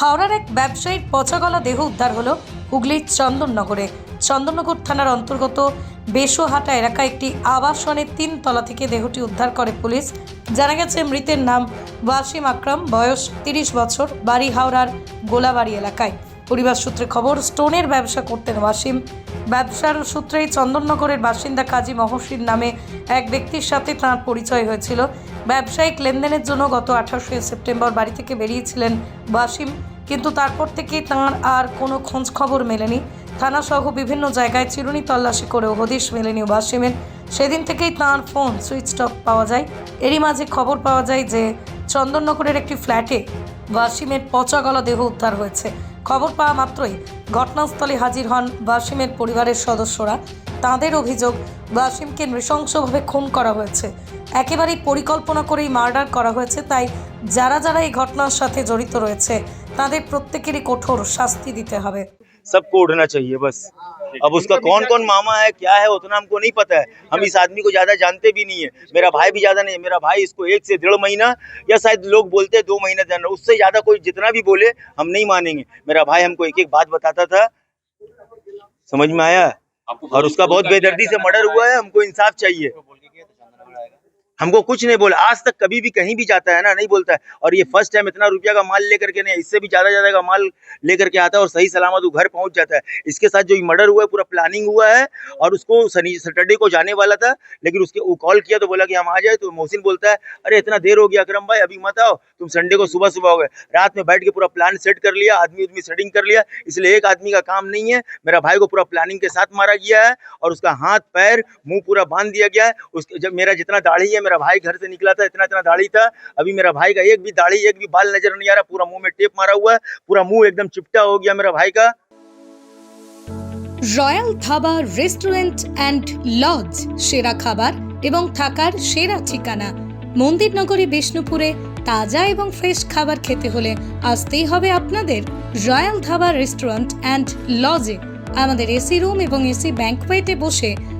হাওড়ার এক ব্যবসায়ীর পচাগলা দেহ উদ্ধার হলো হুগলির চন্দননগরে। চন্দননগর থানার অন্তর্গত বেশোহাটা এলাকায় একটি আবাসনের তিন তলা থেকে দেহটি উদ্ধার করে পুলিশ। জানা গেছে, মৃতের নাম ওয়াসিম আকরাম, বয়স তিরিশ বছর, বাড়ি হাওড়ার গোলাবাড়ি এলাকায়। পরিবার সূত্রে খবর, স্টোনের ব্যবসা করতেন ওয়াসিম। ব্যবসার সূত্রেই চন্দননগরের বাসিন্দা কাজী মহসিন নামে এক ব্যক্তির সাথে তাঁর পরিচয় হয়েছিল। ব্যবসায়িক লেনদেনের জন্য গত আঠাশে সেপ্টেম্বর বাড়ি থেকে বেরিয়েছিলেন ওয়াসিম, কিন্তু তারপর থেকে তাঁর আর কোনো খোঁজ খবর মেলেনি। থানাসহ বিভিন্ন জায়গায় চিরুনি তল্লাশি করেও হদিশ মেলেনি ওয়াসিমের। সেদিন থেকেই তাঁর ফোন সুইচ অফ পাওয়া যায়। এরই মাঝে খবর পাওয়া যায় যে চন্দননগরের একটি ফ্ল্যাটে ওয়াসিমের পচা গলা দেহ উদ্ধার হয়েছে। খবর পাওয়া মাত্রই ঘটনাস্থলে হাজির হন বাসিমের পরিবারের সদস্যরা। তাঁদের অভিযোগ, বাসিমকে নৃশংসভাবে খুন করা হয়েছে। একেবারেই পরিকল্পনা করেই মার্ডার করা হয়েছে, তাই যারা যারা এই ঘটনার সাথে জড়িত রয়েছে, তাদের প্রত্যেকেরই কঠোর শাস্তি দিতে হবে। সবকো উঠনা চাইয়ে বাস अब उसका कौन कौन मामा है क्या है उतना हमको नहीं पता है। हम इस आदमी को ज़्यादा जानते भी नहीं है। मेरा भाई भी ज़्यादा नहीं है। मेरा भाई इसको एक से डेढ़ महीना या शायद लोग बोलते हैं दो महीना जाना उससे ज़्यादा कोई जितना भी बोले हम नहीं मानेंगे। मेरा भाई हमको एक एक बात बताता था। समझ में आया? और उसका बहुत बेदर्दी से मर्डर हुआ है। हमको इंसाफ चाहिए। हमको कुछ नहीं बोला। आज तक कभी भी कहीं भी जाता है ना, नहीं बोलता है। और ये फ़र्स्ट टाइम इतना रुपया का माल लेकर के नहीं, इससे भी ज़्यादा ज़्यादा का माल लेकर के आता है और सही सलामत वो घर पहुँच जाता है। इसके साथ जो मर्डर हुआ है, पूरा प्लानिंग हुआ है और उसको शनि सैटरडे को जाने वाला था, लेकिन उसके, वो कॉल किया तो बोला कि हम आ जाए तो मोहसिन बोलता है, अरे, इतना देर हो गया अक्रम भाई, अभी मत आओ, तुम संडे को सुबह सुबह हो गए। रात में बैठ के पूरा प्लान सेट कर लिया, आदमी उदमी सेटिंग कर लिया, इसलिए एक आदमी का काम नहीं है। मेरा भाई को पूरा प्लानिंग के साथ मारा गया है और उसका हाथ, पैर, मुँह पूरा बाँध दिया गया है। उसके, जब मेरा जितना दाढ़ी है मेरा भाई घर से निकला था इतना इतना दाढ़ी था अभी मेरा भाई का एक भी दाढ़ी एक भी बाल नजर नहीं आ रहा पूरा मुंह में टेप मारा हुआ है पूरा मुंह एकदम चिपटा हो गया मेरा भाई का royal Dhaba restaurant and lodge সেরা খাবার এবং থাকার সেরা ঠিকানা মন্দিরনগরী বিষ্ণুপুরে তাজা এবং ফ্রেশ খাবার খেতে হলে আসতেই হবে আপনাদের রয়্যাল ধাবা রেস্টুরেন্ট অ্যান্ড লজে আমাদের এসি রুম এবং এসি ব্যাঙ্কওয়েটে বসে